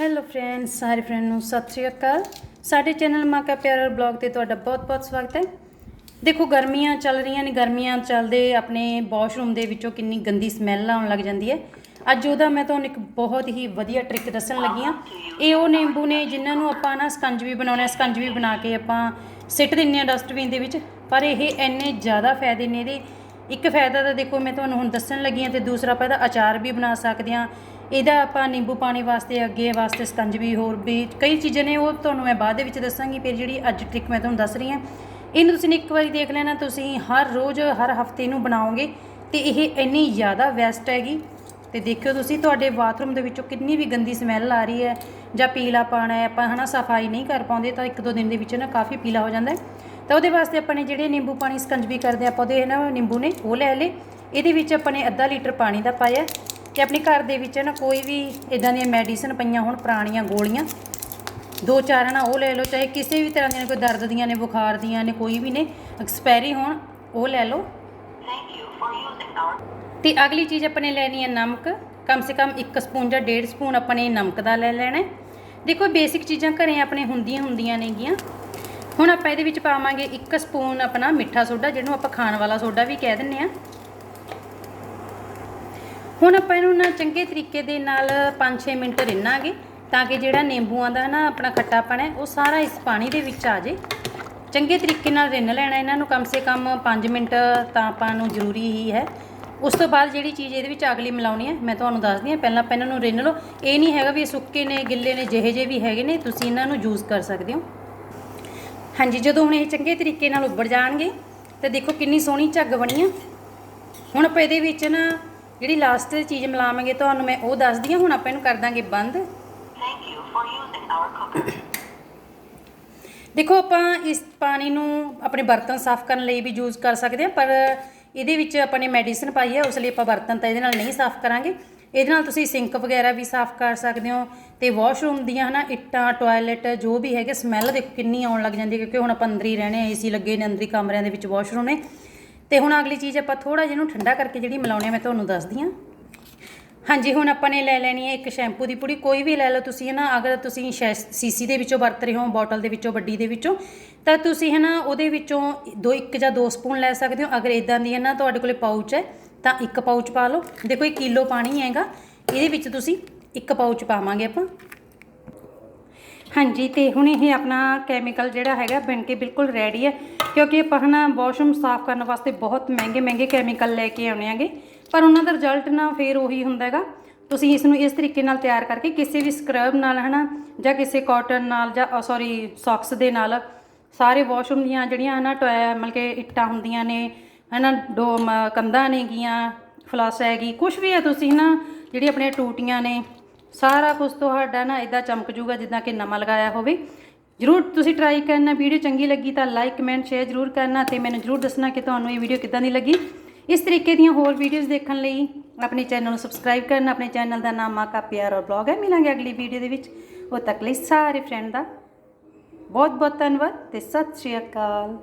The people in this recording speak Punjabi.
ਹੈਲੋ ਫਰੈਂਡਸ ਸਾਰੇ ਫਰੈਂਡ ਨੂੰ ਸਤਿ ਸ਼੍ਰੀ ਅਕਾਲ। ਸਾਡੇ ਚੈਨਲ ਮਾਕਾ ਪਿਆਰਾ ਬਲੌਗ ਤੇ ਤੁਹਾਡਾ ਬਹੁਤ-ਬਹੁਤ ਸਵਾਗਤ ਹੈ। ਦੇਖੋ ਗਰਮੀਆਂ ਚੱਲ ਰਹੀਆਂ ਨੇ, ਗਰਮੀਆਂ ਚੱਲਦੇ ਆਪਣੇ ਵਾਸ਼ਰੂਮ ਦੇ ਵਿੱਚੋਂ ਕਿੰਨੀ ਗੰਦੀ ਸਮੈਲ ਆਉਣ ਲੱਗ ਜਾਂਦੀ ਹੈ। ਅੱਜ ਉਹਦਾ ਮੈਂ ਤੁਹਾਨੂੰ ਇੱਕ ਬਹੁਤ ਹੀ ਵਧੀਆ ਟ੍ਰਿਕ ਦੱਸਣ ਲੱਗੀ ਆ ਇਹ ਉਹ ਨਿੰਬੂ ਨੇ ਜਿਨ੍ਹਾਂ ਨੂੰ ਆਪਾਂ ਨਾ ਸਕੰਜ ਵੀ ਬਣਾਉਣਾ ਸਕੰਜ ਵੀ ਬਣਾ ਕੇ ਆਪਾਂ ਸਿੱਟ ਦਿੰਨੇ ਆ ਡਸਟਬਿਨ ਦੇ ਵਿੱਚ। ਪਰ ਇਹ ਇੰਨੇ ਜ਼ਿਆਦਾ ਫਾਇਦੇ ਨੇ ਇਹਦੇ। ਇੱਕ ਫਾਇਦਾ ਤਾਂ ਦੇਖੋ ਮੈਂ ਤੁਹਾਨੂੰ ਹੁਣ ਦੱਸਣ ਲੱਗੀ ਹਾਂ ਤੇ ਦੂਸਰਾ ਆਪਾਂ ਇਹਦਾ ਅਚਾਰ ਵੀ ਬਣਾ ਸਕਦੇ ਹਾਂ। ਇਹਦਾ ਆਪਾਂ ਨਿੰਬੂ ਪਾਣੀ ਵਾਸਤੇ, ਅੱਗੇ ਵਾਸਤੇ ਸਕੰਜ ਵੀ ਹੋਰ ਵੀ ਕਈ ਚੀਜ਼ਾਂ ਨੇ, ਉਹ ਤੁਹਾਨੂੰ ਮੈਂ ਬਾਅਦ ਦੇ ਵਿੱਚ ਦੱਸਾਂਗੀ, ਫਿਰ ਜਿਹੜੀ ਅੱਜ ਟ੍ਰਿਕ ਮੈਂ ਤੁਹਾਨੂੰ ਦੱਸ ਰਹੀ ਹਾਂ। ਇਹਨੂੰ ਤੁਸੀਂ ਇੱਕ ਵਾਰੀ ਦੇਖ ਲੈਣਾ, ਤੁਸੀਂ ਹਰ ਰੋਜ਼, ਹਰ ਹਫ਼ਤੇ ਨੂੰ ਬਣਾਓਗੇ ਤੇ ਇਹ ਇੰਨੀ ਜ਼ਿਆਦਾ ਬੈਸਟ ਹੈਗੀ। ਤੇ ਦੇਖਿਓ ਤੁਸੀਂ ਤੁਹਾਡੇ ਬਾਥਰੂਮ ਦੇ ਵਿੱਚੋਂ ਕਿੰਨੀ ਵੀ ਗੰਦੀ ਸਮੈਲ ਆ ਰਹੀ ਹੈ ਜਾਂ ਪੀਲਾ ਪਾਣਾ ਹੈ, ਆਪਾਂ ਹਨਾ ਸਫ਼ਾਈ ਨਹੀਂ ਕਰ ਪਾਉਂਦੇ ਤਾਂ ਇੱਕ ਦੋ ਦਿਨ ਦੇ ਵਿੱਚ ਨਾ ਕਾਫੀ ਪੀਲਾ ਹੋ ਜਾਂਦਾ ਹੈ। ਤਾਂ ਉਹਦੇ ਵਾਸਤੇ ਆਪਾਂ ਨੇ ਜਿਹੜੇ ਨਿੰਬੂ ਪਾਣੀ ਸਕੰਜਵੀ ਕਰਦੇ ਆਪਾਂ ਉਹਦੇ ਨਾ ਨਿੰਬੂ ਨੇ ਉਹ ਲੈ ਲਏ। ਇਹਦੇ ਵਿੱਚ ਆਪਾਂ ਨੇ ਅੱਧਾ ਲੀਟਰ ਪਾਣੀ ਦਾ ਪਾਇਆ ਤੇ ਆਪਣੇ ਘਰ ਦੇ ਵਿੱਚ ਨਾ ਕੋਈ ਵੀ ਇਦਾਂ ਦੀਆਂ ਮੈਡੀਸਨ ਪਈਆਂ ਹੋਣ, ਪੁਰਾਣੀਆਂ ਗੋਲੀਆਂ, ਦੋ ਚਾਰ ਨਾ ਉਹ ਲੈ ਲਓ, ਚਾਹੇ ਕਿਸੇ ਵੀ ਤਰ੍ਹਾਂ ਦੀਆਂ ਕੋਈ ਦਰਦ ਦੀਆਂ ਨੇ, ਬੁਖਾਰ ਦੀਆਂ ਨੇ, ਕੋਈ ਵੀ ਨੇ, ਐਕਸਪਾਇਰੀ ਹੋਣ, ਉਹ ਲੈ ਲਓ। ਤੇ ਅਗਲੀ ਚੀਜ਼ ਆਪਾਂ ਨੇ ਲੈਣੀ ਹੈ ਨਮਕ। ਕਮ ਸੇ ਕਮ 1 ਸਪੂਨ ਜਾਂ 1.5 ਸਪੂਨ ਆਪਾਂ ਨੇ ਨਮਕ ਦਾ ਲੈ ਲੈਣਾ ਦੇਖੋ, ਬੇਸਿਕ ਚੀਜ਼ਾਂ ਘਰੇ ਆਪਣੇ ਹੁੰਦੀਆਂ ਹੁੰਦੀਆਂ ਨੇਗੀਆਂ। ਹੁਣ ਆਪਾਂ ਇਹਦੇ ਵਿੱਚ ਪਾਵਾਂਗੇ 1 ਸਪੂਨ ਆਪਣਾ ਮਿੱਠਾ ਸੋਡਾ, ਜਿਹਨੂੰ ਆਪਾਂ ਖਾਣ ਵਾਲਾ ਸੋਡਾ ਵੀ ਕਹਿ ਦਿੰਨੇ ਆ ਹੁਣ ਆਪਾਂ ਇਹਨੂੰ ਨਾ ਚੰਗੇ ਤਰੀਕੇ ਦੇ ਨਾਲ 5-6 ਮਿੰਟ ਰਿੰਨਾਂਗੇ, ਤਾਂ ਕਿ ਜਿਹੜਾ ਨਿੰਬੂਆਂ ਦਾ ਨਾ ਆਪਣਾ ਖੱਟਾਪਣ ਹੈ, ਉਹ ਸਾਰਾ ਇਸ ਪਾਣੀ ਦੇ ਵਿੱਚ ਆ ਜੇ। ਚੰਗੇ ਤਰੀਕੇ ਨਾਲ ਰਿੰਨ ਲੈਣਾ ਇਹਨਾਂ ਨੂੰ, ਕਮ ਸੇ ਕਮ 5 ਮਿੰਟ ਤਾਂ ਆਪਾਂ ਨੂੰ ਜ਼ਰੂਰੀ ਹੀ ਹੈ। ਉਸ ਤੋਂ ਬਾਅਦ ਜਿਹੜੀ ਚੀਜ਼ ਇਹਦੇ ਵਿੱਚ ਅਗਲੀ ਮਿਲਾਉਣੀ ਹੈ, ਮੈਂ ਤੁਹਾਨੂੰ ਦੱਸਦੀ ਹਾਂ, ਪਹਿਲਾਂ ਆਪਾਂ ਇਹਨਾਂ ਨੂੰ ਰਿੰਨ ਲਓ। ਇਹ ਨਹੀਂ ਹੈਗਾ ਵੀ ਇਹ ਸੁੱਕੇ ਨੇ, ਗਿੱਲੇ ਨੇ, ਜਿਹੇ ਜਿਹੇ ਵੀ ਹੈਗੇ ਨੇ, ਤੁਸੀਂ ਇਹਨਾਂ ਨੂੰ ਯੂਜ਼ ਕਰ ਸਕਦੇ ਹੋ। ਹਾਂਜੀ ਜਦੋਂ ਹੁਣ ਇਹ ਚੰਗੇ ਤਰੀਕੇ ਨਾਲ ਉੱਬੜ ਜਾਣਗੇ ਤੇ ਦੇਖੋ ਕਿੰਨੀ ਸੋਹਣੀ ਝੱਗ ਬਣੀ ਆ। ਹੁਣ ਆਪਾਂ ਇਹਦੇ ਵਿੱਚ ਨਾ ਜਿਹੜੀ ਲਾਸਟ ਤੇ ਚੀਜ਼ ਮਿਲਾਵਾਂਗੇ ਤੁਹਾਨੂੰ ਮੈਂ ਉਹ ਦੱਸਦੀ ਹਾਂ ਹੁਣ ਆਪਾਂ ਇਹਨੂੰ ਕਰ ਦਾਂਗੇ ਬੰਦ. ਦੇਖੋ ਆਪਾਂ ਇਸ ਪਾਣੀ ਨੂੰ ਆਪਣੇ ਬਰਤਨ ਸਾਫ਼ ਕਰਨ ਲਈ ਵੀ ਯੂਜ਼ ਕਰ ਸਕਦੇ ਹਾਂ ਪਰ ਇਹਦੇ ਵਿੱਚ ਆਪਾਂ ਨੇ ਮੈਡੀਸਿਨ ਪਾਈ ਹੈ ਉਸ ਲਈ ਆਪਾਂ ਬਰਤਨ ਤਾਂ ਇਹਦੇ ਨਾਲ ਨਹੀਂ ਸਾਫ਼ ਕਰਾਂਗੇ। ਇਹਦੇ ਨਾਲ ਤੁਸੀਂ ਸਿੰਕ ਵਗੈਰਾ ਵੀ ਸਾਫ਼ ਕਰ ਸਕਦੇ ਹੋ ਤੇ ਵਾਸ਼ਰੂਮ ਦੀਆਂ ਹਨਾ ਇੱਟਾਂ ਟਾਇਲਟ ਜੋ ਵੀ ਹੈਗੇ ਸਮੈਲ ਦੇਖੋ ਕਿੰਨੀ ਆਉਣ ਲੱਗ ਜਾਂਦੀ ਹੈ ਕਿਉਂਕਿ ਹੁਣ ਆਪਾਂ ਅੰਦਰ ਹੀ ਰਹਿਣੇ ਆ ਏਸੀ ਲੱਗੇ ਨੇ, ਅੰਦਰੀ ਕਮਰਿਆਂ ਦੇ ਵਿੱਚ ਵਾਸ਼ਰੂਮ ਨੇ। ਤੇ ਹੁਣ ਅਗਲੀ ਚੀਜ਼ ਆਪਾਂ ਥੋੜਾ ਜਿਹਾ ਇਹਨੂੰ ਠੰਡਾ ਕਰਕੇ ਜਿਹੜੀ ਮਿਲਾਉਣੀ ਆ ਮੈਂ ਤੁਹਾਨੂੰ ਦੱਸਦੀ ਹਾਂ। ਹਾਂਜੀ, ਹੁਣ ਆਪਾਂ ਨੇ ਲੈ ਲੈਣੀ ਹੈ ਇੱਕ ਸ਼ੈਂਪੂ ਦੀ ਪੁੜੀ। ਕੋਈ ਵੀ ਲੈ ਲਓ ਤੁਸੀਂ ਹੈ ਨਾ ਅਗਰ ਤੁਸੀਂ ਸੀਸੀ ਦੇ ਵਿੱਚੋਂ ਵਰਤ ਰਹੇ ਹੋ ਬੋਟਲ ਦੇ ਵਿੱਚੋਂ, ਵੱਡੀ ਦੇ ਵਿੱਚੋਂ, ਤਾਂ ਤੁਸੀਂ ਹੈ ਨਾ ਉਹਦੇ ਵਿੱਚੋਂ ਦੋ ਇੱਕ ਜਾਂ ਦੋ ਸਪੂਨ ਲੈ ਸਕਦੇ ਹੋ। ਅਗਰ ਇਦਾਂ ਦੀ ਹੈ ਨਾ ਤੁਹਾਡੇ ਕੋਲੇ ਪਾਊਚ ਹੈ ਤਾਂ ਇੱਕ ਪਾਊਚ ਪਾ ਲਓ। ਦੇਖੋ, ਇਹ ਕਿਲੋ ਪਾਣੀ ਹੈਗਾ। ਇਹਦੇ ਵਿੱਚ ਤੁਸੀਂ ਇੱਕ ਪਾਊਚ ਪਾਵਾਂਗੇ ਆਪਾਂ। ਹਾਂਜੀ, ਤੇ ਹੁਣ ਇਹ ਆਪਣਾ ਕੈਮੀਕਲ ਜਿਹੜਾ ਹੈਗਾ, ਬਣ ਕੇ ਬਿਲਕੁਲ ਰੈਡੀ ਹੈ। ਕਿਉਂਕਿ ਆਪਾਂ ਹਨਾ ਵਾਸ਼ਰੂਮ ਸਾਫ਼ ਕਰਨ ਵਾਸਤੇ ਬਹੁਤ ਮਹਿੰਗੇ ਮਹਿੰਗੇ ਕੈਮੀਕਲ ਲੈ ਕੇ ਆਉਣੇ ਆਗੇ ਪਰ ਉਹਨਾਂ ਦਾ ਰਿਜ਼ਲਟ ਨਾ ਫੇਰ ਉਹੀ ਹੁੰਦਾ ਹੈਗਾ। ਤੁਸੀਂ ਇਸ ਨੂੰ ਇਸ ਤਰੀਕੇ ਨਾਲ ਤਿਆਰ ਕਰਕੇ ਕਿਸੇ ਵੀ ਸਕਰਬ ਨਾਲ ਹਨਾ, ਜਾਂ ਕਿਸੇ ਕਾਟਨ ਨਾਲ, ਜਾਂ ਸੌਰੀ ਸੌਕਸ ਦੇ ਨਾਲ, ਸਾਰੇ ਵਾਸ਼ਰੂਮ ਦੀਆਂ ਜਿਹੜੀਆਂ ਹਨਾ, ਟੋਇ, ਮਤਲਬ ਕਿ ਇੱਟਾਂ ਹੁੰਦੀਆਂ ਨੇ ਹਨਾ ਡੋ ਮ- ਕੰਧਾਂ ਨੇਗੀਆਂ ਫਲਸ ਹੈਗੀ ਕੁਝ ਵੀ ਹੈ ਤੁਸੀਂ ਨਾ ਜਿਹੜੀ ਆਪਣੀਆਂ ਟੂਟੀਆਂ ਨੇ, ਸਾਰਾ ਕੁਝ ਤੁਹਾਡਾ ਨਾ ਇਦਾਂ ਚਮਕ ਜੂਗਾ ਜਿੱਦਾਂ ਕਿ ਨਵਾਂ ਲਗਾਇਆ ਹੋਵੇ। ਜਰੂਰ ਤੁਸੀਂ ਟਰਾਈ ਕਰਨਾ, ਵੀਡੀਓ ਚੰਗੀ ਲੱਗੀ ਤਾਂ ਲਾਈਕ ਕਮੈਂਟ ਸ਼ੇਅਰ ਜਰੂਰ ਕਰਨਾ ਤੇ ਮੈਨੂੰ ਜਰੂਰ ਦੱਸਣਾ ਕਿ ਤੁਹਾਨੂੰ ਇਹ ਵੀਡੀਓ ਕਿੱਦਾਂ ਦੀ ਲੱਗੀ। ਇਸ ਤਰੀਕੇ ਦੀਆਂ ਹੋਰ ਵੀਡੀਓਜ਼ ਦੇਖਣ ਲਈ ਆਪਣੇ ਚੈਨਲ ਨੂੰ ਸਬਸਕ੍ਰਾਈਬ ਕਰਨਾ, ਆਪਣੇ ਚੈਨਲ ਦਾ ਨਾਮ ਮਾਕਾ ਪਿਆਰ ਔਰ ਬਲੌਗ ਹੈ, ਮਿਲਾਂਗੇ ਅਗਲੀ ਵੀਡੀਓ ਦੇ ਵਿੱਚ। ਉਹ ਤੱਕ ਲਈ ਸਾਰੇ ਫਰੈਂਡ ਦਾ ਬਹੁਤ ਬਹੁਤ ਧੰਨਵਾਦ ਤੇ ਸਤਿ ਸ਼੍ਰੀ ਅਕਾਲ।